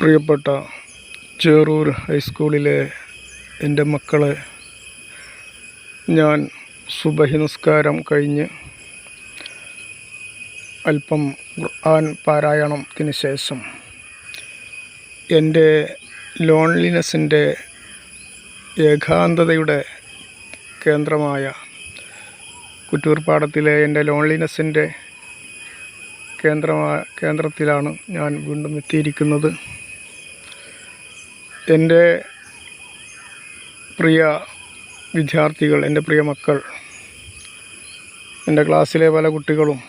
പ്രിയപ്പെട്ട ചേറൂർ ഹൈസ്കൂളിലെ എന്റെ മക്കളെ ഞാൻ സുബഹി നിസ്കാരം കഴിഞ്ഞ് അല്പം ഖുർആൻ പാരായണത്തിന് ശേഷം എന്റെ ലോൺലിനെസ്സിന്റെ ഏകാന്തതയുടെ കേന്ദ്രമായ കുറ്റൂർപ്പാടത്തിലെ എന്റെ ലോൺലിനെസ്സിന്റെ കേന്ദ്രമായ കേന്ദ്രത്തിലാണ് ഞാൻ വീണ്ടും എത്തിയിരിക്കുന്നത്. എന്റെ പ്രിയ വിദ്യാർത്ഥികൾ എന്റെ പ്രിയ മക്കൾ എന്റെ ക്ലാസ്സിലെ പല കുട്ടികളും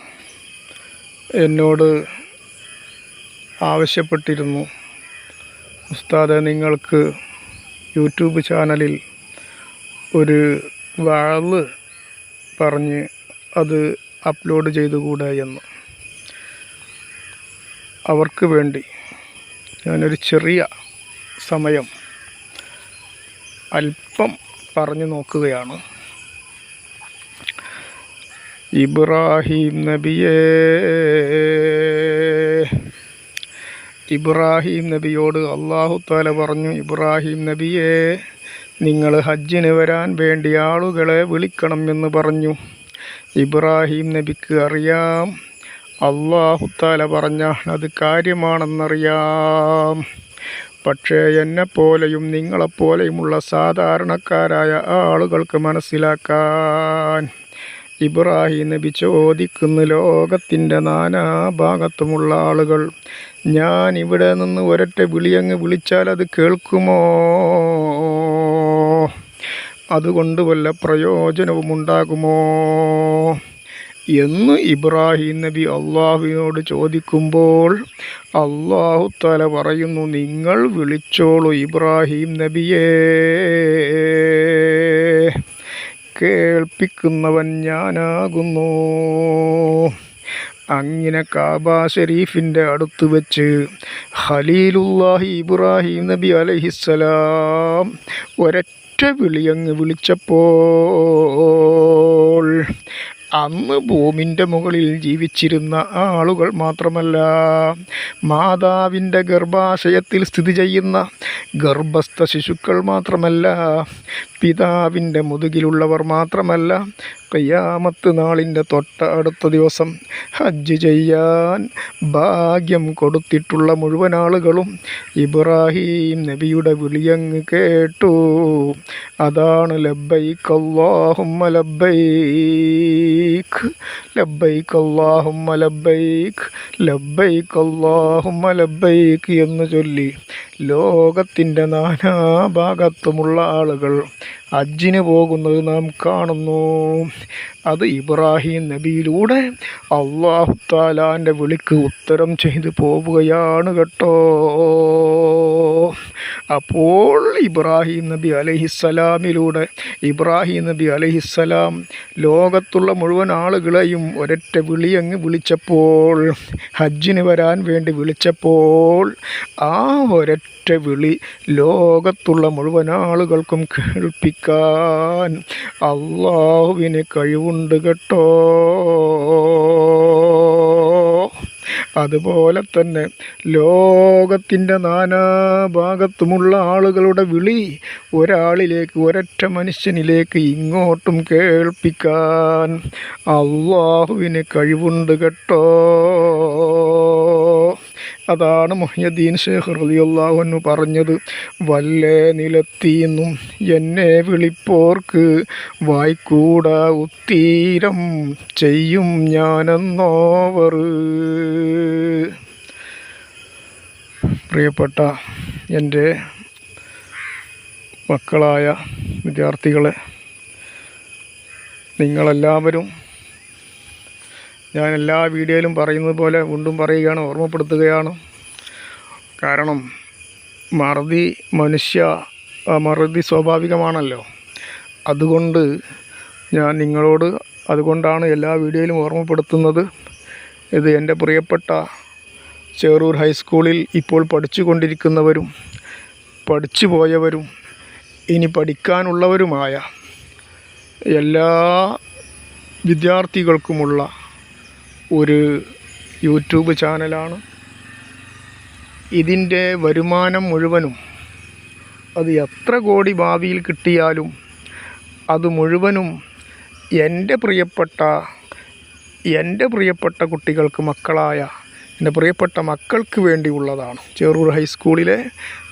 എന്നോട് ആവശ്യപ്പെട്ടിരുന്നു. ഉസ്താദ് നിങ്ങൾക്ക് യൂട്യൂബ് ചാനലിൽ ഒരു വാൾ പറഞ്ഞ് അത് അപ്ലോഡ് ചെയ്തുകൂടെ എന്ന്. അവർക്ക് വേണ്ടി ഞാനൊരു ചെറിയ സമയം അല്പം പറഞ്ഞു നോക്കുകയാണ്. ഇബ്രാഹിം നബിയെ ഇബ്രാഹിം നബിയോട് അള്ളാഹു താല പറഞ്ഞു ഇബ്രാഹിം നബിയെ നിങ്ങൾ ഹജ്ജിന് വരാൻ വേണ്ടി ആളുകളെ വിളിക്കണം എന്ന് പറഞ്ഞു. ഇബ്രാഹിം നബിക്ക് അറിയാം അള്ളാഹു താല പറഞ്ഞാൽ അത് കാര്യമാണെന്നറിയാം. പക്ഷേ എന്നെപ്പോലെയും നിങ്ങളെപ്പോലെയുമുള്ള സാധാരണക്കാരായ ആളുകൾക്ക് മനസ്സിലാക്കാൻ ഇബ്രാഹിം നബി ചോദിക്കുന്ന ലോകത്തിന്റെ നാനാഭാഗത്തുമുള്ള ആളുകൾ ഞാൻ ഇവിടെ നിന്ന് ഒരൊറ്റ വിളിയങ്ങ് വിളിച്ചാൽ അത് കേൾക്കുമോ? അതുകൊണ്ട് വല്ല പ്രയോജനവും ഉണ്ടാകുമോ എന്ന് ഇബ്രാഹിം നബി അള്ളാഹുവിനോട് ചോദിക്കുമ്പോൾ അള്ളാഹു തല പറയുന്നു നിങ്ങൾ വിളിച്ചോളൂ ഇബ്രാഹിം നബിയേ. കേൾപ്പിക്കുന്നവൻ ഞാനാകുന്നു. അങ്ങനെ കാബ ഷെരീഫിന്റെ അടുത്ത് വെച്ച് ഖലീലുല്ലാഹി ഇബ്രാഹിം നബി അലഹിസ്സലാം ഒരൊറ്റ വിളിയങ്ങ് വിളിച്ചപ്പോൾ അന്ന് ഭൂമിന്റെ മുകളിൽ ജീവിച്ചിരുന്ന ആളുകൾ മാത്രമല്ല മാതാവിന്റെ ഗർഭാശയത്തിൽ സ്ഥിതി ചെയ്യുന്ന ഗർഭസ്ഥ ശിശുക്കൾ മാത്രമല്ല പിതാവിന്റെ മുതുകിലുള്ളവർ മാത്രമല്ല കയ്യാമത്ത് നാളിന്റെ തൊട്ട അടുത്ത ദിവസം ഹജ്ജ് ചെയ്യാൻ ഭാഗ്യം കൊടുത്തിട്ടുള്ള മുഴുവൻ ആളുകളും ഇബ്രാഹിം നബിയുടെ വിളിയങ്ങ് കേട്ടു. അതാണ് ലബ്ബൈക്ക് അല്ലാഹുമ്മ ലബ്ബൈക്ക് ലബ്ബൈക്ക് അല്ലാഹുമ്മ ലബ്ബൈക്ക് ലബ്ബൈക്ക് അല്ലാഹുമ്മ ലബ്ബൈക്ക് എന്ന് ചൊല്ലി. ലോകത്തിന്റെ നാനാഭാഗത്തുമുള്ള ആളുകൾ ഹജ്ജിന് പോകുന്നത് നാം കാണുന്നു. അത് ഇബ്രാഹിം നബിയിലൂടെ അള്ളാഹു താലാന്റെ വിളിക്ക് ഉത്തരം ചെയ്തു പോവുകയാണ് കേട്ടോ. അപ്പോൾ ഇബ്രാഹിം നബി അലഹിസ്സലാമിലൂടെ ഇബ്രാഹിം നബി അലഹിസ്സലാം ലോകത്തുള്ള മുഴുവൻ ആളുകളെയും ഒരൊറ്റ വിളിയങ്ങ് വിളിച്ചപ്പോൾ ഹജ്ജിന് വരാൻ വേണ്ടി വിളിച്ചപ്പോൾ ആ ഒരൊറ്റ വിളി ലോകത്തുള്ള മുഴുവൻ ആളുകൾക്കും കേൾപ്പിക്കാൻ അള്ളാഹുവിന് കഴിവുണ്ട് കേട്ടോ. അതുപോലെ തന്നെ ലോകത്തിന്റെ നാനാഭാഗത്തുമുള്ള ആളുകളുടെ വിളി ഒരാളിലേക്ക് ഒരൊറ്റ മനുഷ്യനിലേക്ക് ഇങ്ങോട്ടും കേൾപ്പിക്കാൻ അള്ളാഹുവിന് കഴിവുണ്ട് കേട്ടോ. അതാണ് മൊഹ്യദ്ദീൻ ഷേഖ് റളിയല്ലാഹു പറഞ്ഞത്. വല്ലേ നിലത്തീന്നും എന്നെ വിളിപ്പോർക്ക് വായ്ക്കൂട ഉത്തീരം ചെയ്യും ഞാനെന്നോവർ. പ്രിയപ്പെട്ട എന്റെ മക്കളായ വിദ്യാർത്ഥികളെ നിങ്ങളെല്ലാവരും ഞാൻ എല്ലാ വീഡിയോയിലും പറയുന്നത് പോലെ വീണ്ടും പറയുകയാണ് ഓർമ്മപ്പെടുത്തുകയാണ്. കാരണം മറുതി മനുഷ്യ മറുതി സ്വാഭാവികമാണല്ലോ. അതുകൊണ്ട് ഞാൻ നിങ്ങളോട് അതുകൊണ്ടാണ് എല്ലാ വീഡിയോയിലും ഓർമ്മപ്പെടുത്തുന്നത്. ഇത് എന്റെ പ്രിയപ്പെട്ട ചേറൂർ ഹൈസ്കൂളിൽ ഇപ്പോൾ പഠിച്ചു കൊണ്ടിരിക്കുന്നവരും പഠിച്ചു പോയവരും ഇനി പഠിക്കാനുള്ളവരുമായ എല്ലാ വിദ്യാർത്ഥികൾക്കുമുള്ള ഒരു യൂട്യൂബ് ചാനലാണ്. ഇതിന്റെ വരുമാനം മുഴുവനും അത് എത്ര കോടി ഭാവിയിൽ കിട്ടിയാലും അത് മുഴുവനും എന്റെ പ്രിയപ്പെട്ട എന്റെ പ്രിയപ്പെട്ട കുട്ടികൾക്ക് മക്കളായ എന്റെ പ്രിയപ്പെട്ട മക്കൾക്ക് വേണ്ടിയുള്ളതാണ്. ചെറൂർ ഹൈസ്കൂളിലെ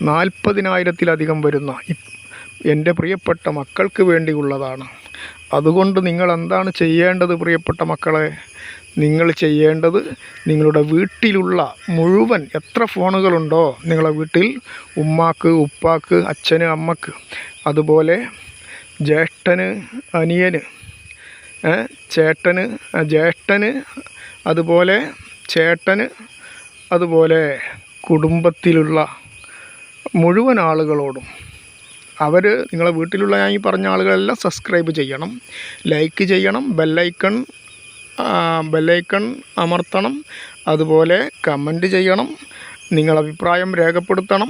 നാൽപ്പതിനായിരത്തിലധികം വരുന്ന എന്റെ പ്രിയപ്പെട്ട മക്കൾക്ക് വേണ്ടിയുള്ളതാണ്. അതുകൊണ്ട് നിങ്ങൾ എന്താണ് ചെയ്യേണ്ടത് പ്രിയപ്പെട്ട മക്കളെ? നിങ്ങൾ ചെയ്യേണ്ടത് നിങ്ങളുടെ വീട്ടിലുള്ള മുഴുവൻ എത്ര ഫോണുകളുണ്ടോ നിങ്ങളുടെ വീട്ടിൽ ഉമ്മാക്ക് ഉപ്പാക്ക് അച്ഛന് അമ്മയ്ക്ക്. അതുപോലെ ജ്യേഷ്ഠന് അനിയന് ചേട്ടന് ജ്യേഷ്ഠന് അതുപോലെ ചേട്ടന് അതുപോലെ കുടുംബത്തിലുള്ള മുഴുവൻ ആളുകളോടും അവർ നിങ്ങളെ വീട്ടിലുള്ള ഞാൻ ഈ പറഞ്ഞ ആളുകളെല്ലാം സബ്സ്ക്രൈബ് ചെയ്യണം ലൈക്ക് ചെയ്യണം ബെല്ലൈക്കൺ ബെല്ലൈക്കൺ അമർത്തണം അതുപോലെ കമന്റ് ചെയ്യണം നിങ്ങളഭിപ്രായം രേഖപ്പെടുത്തണം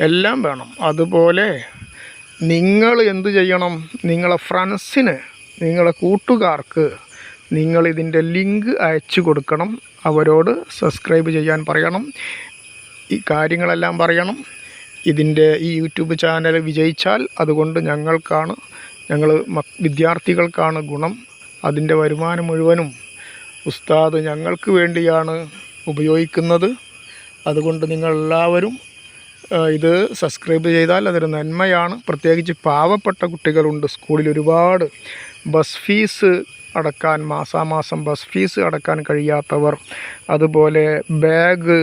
എല്ലാം വേണം. അതുപോലെ നിങ്ങൾ എന്തു ചെയ്യണം നിങ്ങളെ ഫ്രണ്ട്സിന് നിങ്ങളെ കൂട്ടുകാർക്ക് നിങ്ങൾ ഇതിന്റെ ലിങ്ക് അയച്ചു കൊടുക്കണം. അവരോട് സബ്സ്ക്രൈബ് ചെയ്യാൻ പറയണം. ഈ കാര്യങ്ങളെല്ലാം പറയണം. ഇതിന്റെ ഈ യൂട്യൂബ് ചാനൽ വിജയിച്ചാൽ അതുകൊണ്ട് ഞങ്ങൾക്കാണ് ഞങ്ങൾ വിദ്യാർത്ഥികൾക്കാണ് ഗുണം. അതിന്റെ വരുമാനം മുഴുവനും ഉസ്താദ് ഞങ്ങൾക്ക് വേണ്ടിയാണ് ഉപയോഗിക്കുന്നത്. അതുകൊണ്ട് നിങ്ങളെല്ലാവരും ഇത് സബ്സ്ക്രൈബ് ചെയ്താൽ അതൊരു നന്മയാണ്. പ്രത്യേകിച്ച് പാവപ്പെട്ട കുട്ടികളുണ്ട്. സ്കൂളിൽ ഒരുപാട് ബസ് ഫീസ് അടക്കാൻ മാസാമാസം ബസ് ഫീസ് അടക്കാൻ കഴിയാത്തവർ അതുപോലെ ബാഗ്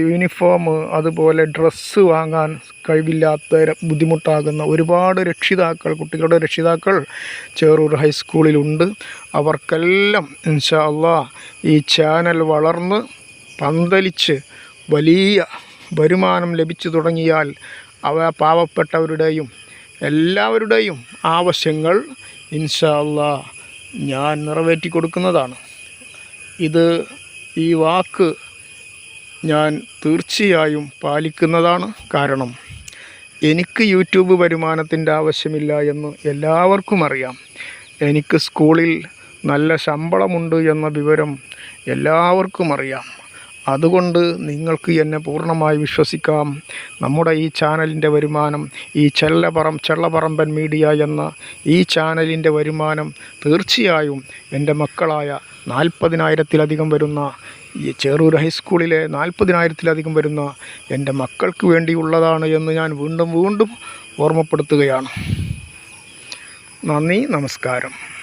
യൂണിഫോം അതുപോലെ ഡ്രസ്സ് വാങ്ങാൻ കഴിവില്ലാത്ത ബുദ്ധിമുട്ടാകുന്ന ഒരുപാട് രക്ഷിതാക്കൾ കുട്ടികളുടെ രക്ഷിതാക്കൾ ചേറൂർ ഹൈസ്കൂളിലുണ്ട്. അവർക്കെല്ലാം ഇൻഷാ അള്ളാ ഈ ചാനൽ വളർന്ന് പന്തലിച്ച് വലിയ വരുമാനം ലഭിച്ചു തുടങ്ങിയാൽ അവ പാവപ്പെട്ടവരുടെയും എല്ലാവരുടെയും ആവശ്യങ്ങൾ ഇൻഷാ അള്ളാ ഞാൻ നിറവേറ്റി കൊടുക്കുന്നതാണ്. ഇത് ഈ വാക്ക് ഞാൻ തീർച്ചയായും പാലിക്കുന്നതാണ് കാരണം എനിക്ക് യൂട്യൂബ് വരുമാനത്തിന്റെ ആവശ്യമില്ല എന്ന് എല്ലാവർക്കും അറിയാം. എനിക്ക് സ്കൂളിൽ നല്ല ശമ്പളമുണ്ട് എന്ന വിവരം എല്ലാവർക്കും അറിയാം. അതുകൊണ്ട് നിങ്ങൾക്ക് എന്നെ പൂർണമായി വിശ്വസിക്കാം. നമ്മുടെ ഈ ചാനലിന്റെ വരുമാനം ഈ ചെല്ലപറം ചെള്ളപറമ്പൻ മീഡിയ എന്ന ഈ ചാനലിന്റെ വരുമാനം തീർച്ചയായും എന്റെ മക്കളായ നാൽപ്പതിനായിരത്തിലധികം വരുന്ന ഈ ചേറൂർ ഹൈസ്കൂളിലെ നാൽപ്പതിനായിരത്തിലധികം വരുന്ന എന്റെ മക്കൾക്ക് വേണ്ടിയുള്ളതാണ് എന്ന് ഞാൻ വീണ്ടും വീണ്ടും ഓർമ്മപ്പെടുത്തുകയാണ്. നന്ദി നമസ്കാരം.